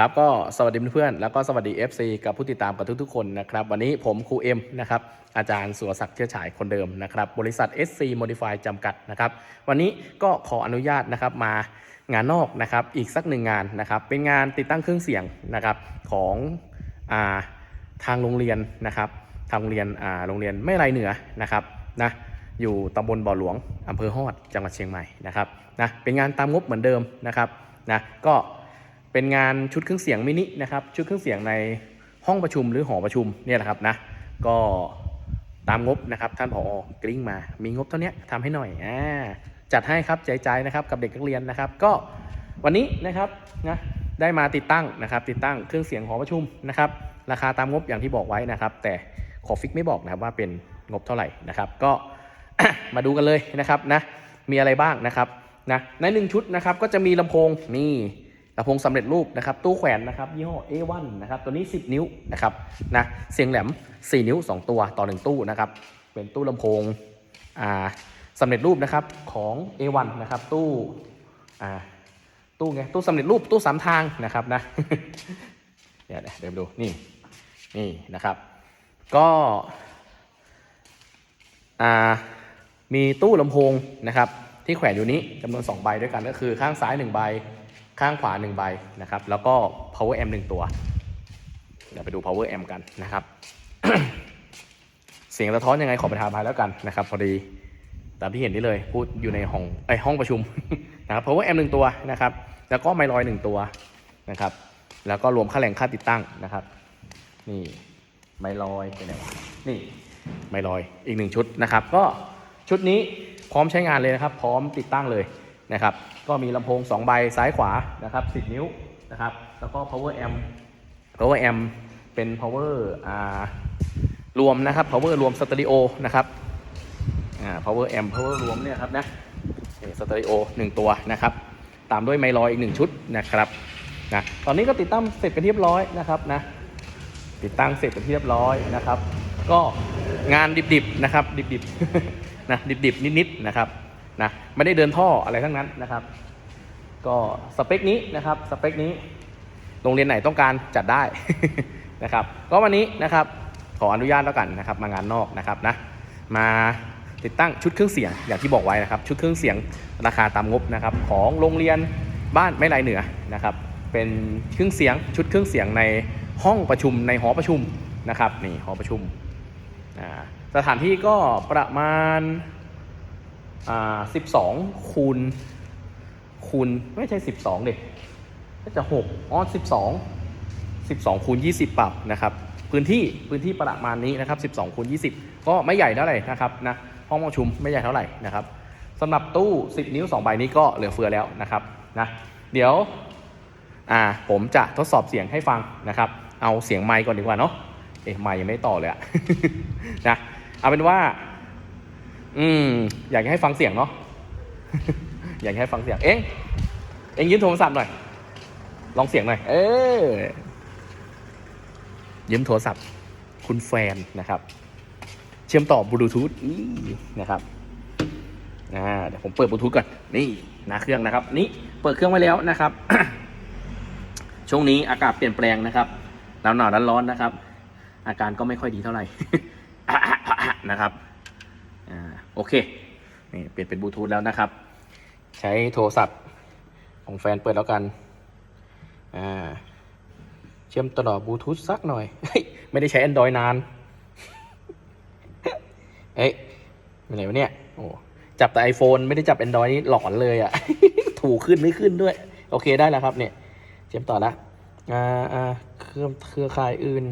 ครับก็สวัสดีเพื่อนๆแล้วก็สวัสดี FC กับผู้ติดตามกับทุกๆคนนะครับ วันนี้ผมครูเอ็มนะครับอาจารย์สุรศักดิ์เชื้อฉายคนเดิมนะครับบริษัท SC Modify จำกัดนะครับวันนี้ก็ขออนุญาตนะครับมางานนอกนะครับอีกสักหนึ่งงานนะครับเป็นงานติดตั้งเครื่องเสียงนะครับของอาทางโรงเรียนนะครับทางโรงเรียนอ่าโรงเรียนไม่ไรเหนือนะครับนะอยู่ตำบลบ่อหลวงอำเภอฮอดจังหวัดเชียงใหม่นะครับนะเป็นงานตามงบเหมือนเดิมนะครับนะก็ เป็นงานชุดเครื่องเสียงมินินะครับชุดเครื่องเสียงในห้องประชุมหรือหอประชุมเนี่ยแหละครับนะก็ตามงบนะครับท่านผอกริ้งมา มีงบเท่านี้ทำให้หน่อยอ่าจัดให้ครับใจใจนะครับกับเด็กนักเรียนนะครับ ก็วันนี้นะครับนะได้มาติดตั้งนะครับ ติดตั้งเครื่องเสียงหอประชุมนะครับ ราคาตามงบอย่างที่บอกไว้นะครับ แต่ขอฟิกไม่บอกนะครับว่าเป็นงบเท่าไหร่นะครับ ก็มาดูกันเลยนะครับนะมีอะไรบ้างนะครับนะในหนึ่งชุดนะครับก็จะมีลำโพงนี่ ลำโพงสำเร็จรูปนะครับ ตู้แขวนนะครับยี่ห้อ A1 นะครับ ตัวนี้ 10 นิ้วนะครับนะเสียงแหลม 4 นิ้ว 2 ตัวต่อ 1 ตู้นะครับ เป็นตู้ลำโพงอ่าสำเร็จรูปนะครับของ A1 นะครับ ตู้อ่าตู้ไงตู้สำเร็จรูปตู้สามทางนะครับนะเดี๋ยวเดี๋ยวดูนี่นี่นะครับ ก็อ่ามีตู้ลำโพงนะครับที่แขวนอยู่นี้จำนวน 2 ใบด้วยกันก็คือข้างซ้าย 1 ใบ ข้างขวา1ใบนะครับ แล้วก็ power amp 1ตัว เดี๋ยวไปดู power amp กันนะครับ เสียงสะท้อนยังไงขอประทานภัยแล้วกันนะครับ พอดีตามที่เห็นนี่เลย พูดอยู่ในห้องไอห้องประชุมนะครับ power amp 1ตัวนะครับ แล้วก็ไมลอย1ตัวนะครับ แล้วก็รวมค่าแรงค่าติดตั้งนะครับ นี่ไมลอยเป็นไงวะนี่ไมลอยอีกหนึ่งชุดนะครับ ก็ชุดนี้พร้อมใช้งานเลยนะครับ พร้อมติดตั้งเลย นะครับ ก็มีลำโพง 2 ใบซ้ายขวานะครับ 10 นิ้วนะครับ แล้วก็ power amp power amp เป็น power อ่ารวมนะครับ power รวมสเตอริโอนะครับอ่า power amp power รวมเนี่ยครับนะสเตอริโอหนึ่งตัวนะครับ ตามด้วยไมลอยอีกหนึ่งชุดนะครับนะตอนนี้ก็ติดตั้งเสร็จเป็นที่เรียบร้อยนะครับนะติดตั้งเสร็จเป็นที่เรียบร้อยนะครับ ก็งานดิบๆนะครับ ดิบๆนะดิบๆนิดๆนะครับ นะไม่ได้เดินท่ออะไรทั้งนั้นนะครับ ก็สเปคนี้นะครับสเปคนี้โรงเรียนไหนต้องการจัดได้นะครับ ก็วันนี้นะครับขออนุญาตแล้วกันนะครับ มางานนอกนะครับนะมาติดตั้งชุดเครื่องเสียงอย่างที่บอกไว้นะครับ ชุดเครื่องเสียงราคาตามงบนะครับ ของโรงเรียนบ้านไม่ไรเหนือนะครับ เป็นเครื่องเสียงชุดเครื่องเสียงในห้องประชุมในหอประชุมนะครับนี่หอประชุมสถานที่ก็ประมาณ อ่า12คูณคูณไม่ใช่12เด็กก็จะ6อ๋อ12 12คูณ20ปรับนะครับ พื้นที่พื้นที่ประมาณนี้นะครับ12คูณ20ก็ไม่ใหญ่เท่าไหร่นะครับนะห้องประชุมไม่ใหญ่เท่าไหร่นะครับสำหรับตู้ 10 นิ้ว 2 ใบนี้ก็เหลือเฟือแล้วนะครับนะเดี๋ยวอ่าผมจะทดสอบเสียงให้ฟังนะครับ เอาเสียงไมค์ก่อนดีกว่าเนาะเอ๊ะไมค์ยังไม่ต่อเลยอะนะเอาเป็นว่า อืม อยากให้ฟังเสียงเนาะ อยากให้ฟังเสียง เอ็ง เอ็งยืมโทรศัพท์หน่อย ลองเสียงหน่อย เออยืมโทรศัพท์ คุณแฟนนะครับ เชื่อมต่อบลูทูธนี่นะครับอ่าเดี๋ยวผมเปิดบลูทูธก่อน นี่นะเครื่องนะครับ นี่เปิดเครื่องไว้แล้วนะครับ ช่วงนี้อากาศเปลี่ยนแปลงนะครับหนาวหนาวร้อนร้อนนะครับ อาการก็ไม่ค่อยดีเท่าไหร่นะครับ อ่าโอเคนี่เปลี่ยนเป็นบลูทูธแล้วนะครับ ใช้โทรศัพท์ของแฟนเปิดแล้วกันอ่าเชื่อมต่อบลูทูธสักหน่อย ไม่ได้ใช้ Android นานเฮ้ยเป็นไงวะเนี่ยโอ้จับแต่ iPhone ไม่ได้จับ Android นี่หลอนเลยอะ่ะ ถูกขึ้นไม่ขึ้นด้วย โอเคได้แล้วครับเนี่ยเชื่อมต่อละอ่าอ่าเครื่องเครือข่ายอื่น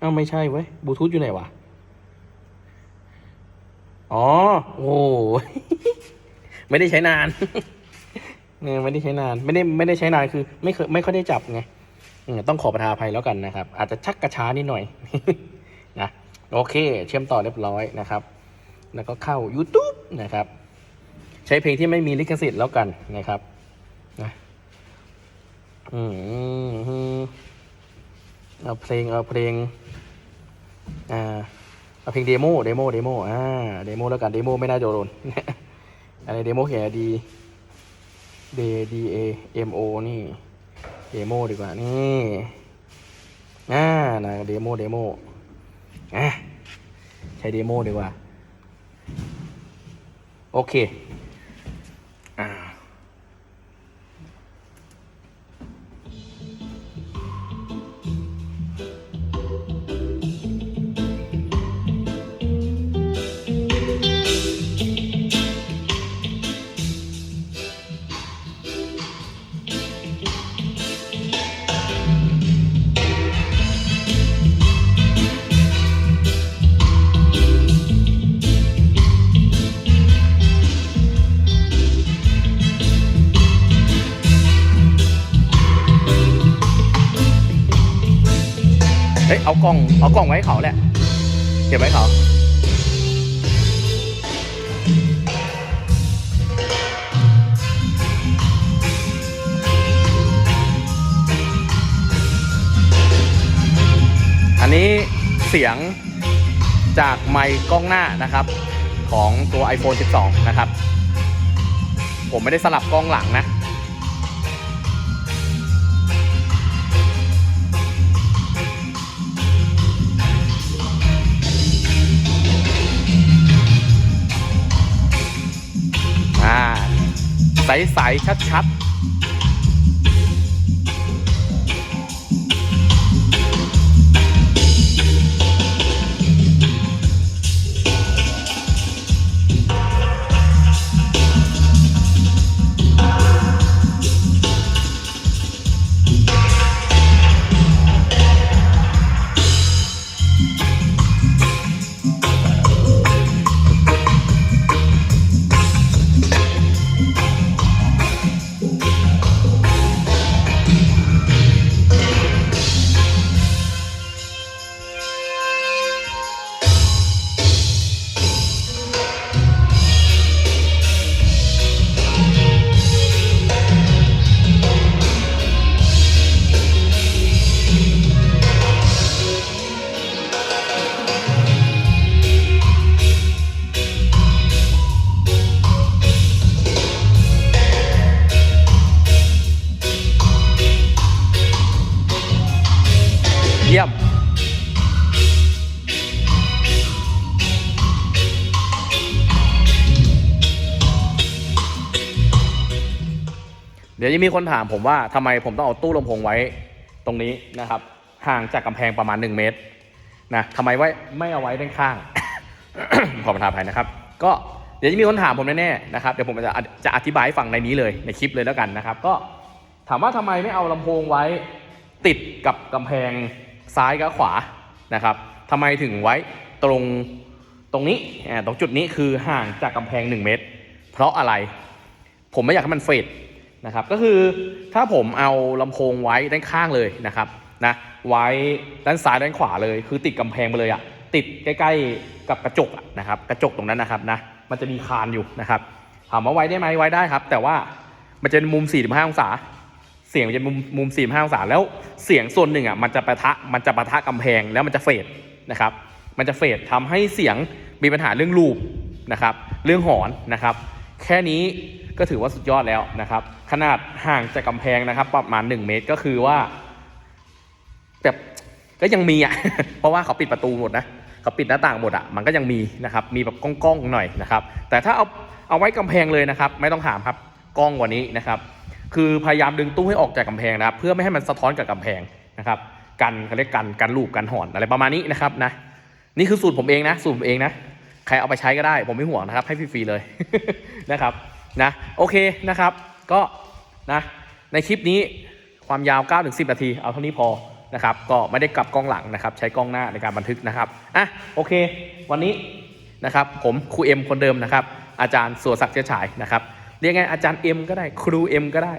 อ้าวไม่ใช่เว้ยบลูทูธอยู่ไหนวะ อ๋อ โอ้ไม่ได้ใช้นานเนี่ยไม่ได้ใช้นาน ไม่ได้ไม่ได้ใช้นานคือ ไม่เคยไม่ค่อยได้จับไงต้องขอประทานอภัยแล้วกันนะครับ อาจจะชักกระช้านิดหน่อยนะโอเค เชื่อมต่อเรียบร้อยนะครับ แล้วก็เข้า YouTube นะครับ ใช้เพลงที่ไม่มีลิขสิทธิ์แล้วกันนะครับนะอืมเอาเพลงเอาเพลง อ่า เอาเพลงเดโมเดโมเดโมอ่าเดโมแล้วกันเดโมไม่น่าจะโดนอะไรเดโมเขียนดี D D A M O นี่เดโมดีกว่านี่อ่านะเดโมเดโมอะใช้เดโมดีกว่า โอเค เฮ้ยเอากล้องเอากล้องไว้ให้เขาแหละเก็บไว้เขาอันนี้เสียงจากไมค์กล้องหน้านะครับ ของตัว iPhone 12 นะครับ ผมไม่ได้สลับกล้องหลังนะ ใสๆชัดๆ เดี๋ยวจะมีคนถามผมว่าทำไมผมต้องเอาตู้ลำโพงไว้ตรงนี้นะครับ ห่างจากกำแพงประมาณ 1 เมตรนะทำไมไว้ไม่เอาไว้ด้านข้าง ขอประทานภัยนะครับ ก็เดี๋ยวจะมีคนถามผมแน่ๆนะครับเดี๋ยวผมจะจะอธิบายให้ฟังในนี้เลยในคลิปเลยแล้วกันนะครับ ก็ถามว่าทำไมไม่เอาลำโพงไว้ติดกับกำแพงซ้ายกับขวานะครับทำไมถึงไว้ตรงตรงนี้ตรงจุดนี้คือห่างจากกำแพง 1 เมตร เพราะอะไร ผมไม่อยากให้มันเฟด นะครับก็คือถ้าผมเอาลำโพงไว้ด้านข้างเลยนะครับนะไว้ด้านซ้ายด้านขวาเลย คือติดกำแพงไปเลยอะติดใกล้ๆกับกระจกะนะครับกระจกตรงนั้นนะครับนะมันจะมีคานอยู่นะครับถามว่าไว้ได้ไหมไว้ได้ครับ แต่ว่ามันจะเป็นมุม 45 องศา เสียงมันจะมุมมุม 45 องศาแล้วเสียงส่วนหนึ่งอะมันจะปะทะมันจะปะทะกำแพงแล้วมันจะเฟดนะครับมันจะเฟดทำให้เสียงมีปัญหาเรื่องลูปนะครับเรื่องหอนนะครับ แค่นี้ก็ถือว่าสุดยอดแล้วนะครับ ขนาดห่างจากกำแพงนะครับ ประมาณ 1 เมตรก็คือว่าแบบก็ยังมีอะ เพราะว่าเขาปิดประตูหมดนะเขาปิดหน้าต่างหมดอะมันก็ยังมีนะครับ มีแบบก้องๆหน่อยนะครับ แต่ถ้าเอาเอาไว้กำแพงเลยนะครับ ไม่ต้องถามครับกล้องกว่านี้นะครับ คือพยายามดึงตู้ให้ออกจากกำแพงนะครับ เพื่อไม่ให้มันสะท้อนกับกำแพงนะครับกันเขาเรียกกันกันลูกกันหอนอะไรประมาณนี้นะครับนะนี่คือสูตรผมเองนะสูตรผมเองนะ ใครเอาไปใช้ก็ได้ ผมไม่ห่วงนะครับ ให้ฟรีๆเลยนะครับนะโอเคนะครับ ก็นะในคลิปนี้ความยาว 9-10 นาที เอาเท่านี้พอนะครับ ก็ไม่ได้กลับกล้องหลังนะครับ ใช้กล้องหน้าในการบันทึกนะครับอะโอเค วันนี้นะครับ ผมครูเอ็มคนเดิมนะครับ อาจารย์สัวศักดิ์เชื้อฉายนะครับเรียกไงอาจารย์เอ็มก็ได้ครูเอ็มก็ได้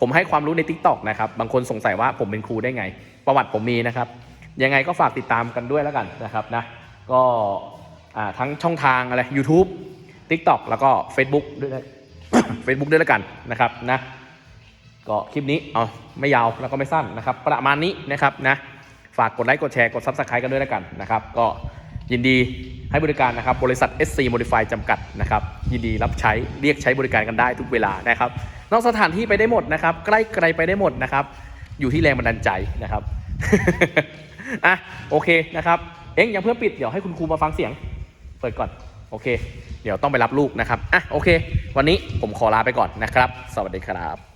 ผมให้ความรู้ใน t ิ k t o k นะครับ บางคนสงสัยว่าผมเป็นครูได้ไง ประวัติผมมีนะครับ ยังไงก็ฝากติดตามกันด้วยแล้วกันนะครับนะก็ ทั้งช่องทางอะไร YouTube TikTok แล้วก็ Facebook ด้วยนะ Facebook ด้วยแล้วกันนะครับนะก็คลิปนี้เอาไม่ยาวแล้วก็ไม่สั้นนะครับ ประมาณนี้นะครับนะฝากกดไลค์กดแชร์กด Subscribe กันด้วยแล้วกันนะครับ ก็ยินดีให้บริการนะครับ บริษัท SC Modify จำกัดนะครับ ยินดีรับใช้เรียกใช้บริการกันได้ทุกเวลานะครับ นอกสถานที่ไปได้หมดนะครับ ใกล้ไกลไปได้หมดนะครับ อยู่ที่แรงบันดาลใจนะครับอะโอเคนะครับ เอ็งยังเพื่อปิดเดี๋ยวให้คุณครูมาฟังเสียง ปิดก่อน โอเค เดี๋ยวต้องไปรับลูกนะครับ อะ โอเค วันนี้ผมขอลาไปก่อนนะครับ สวัสดีครับ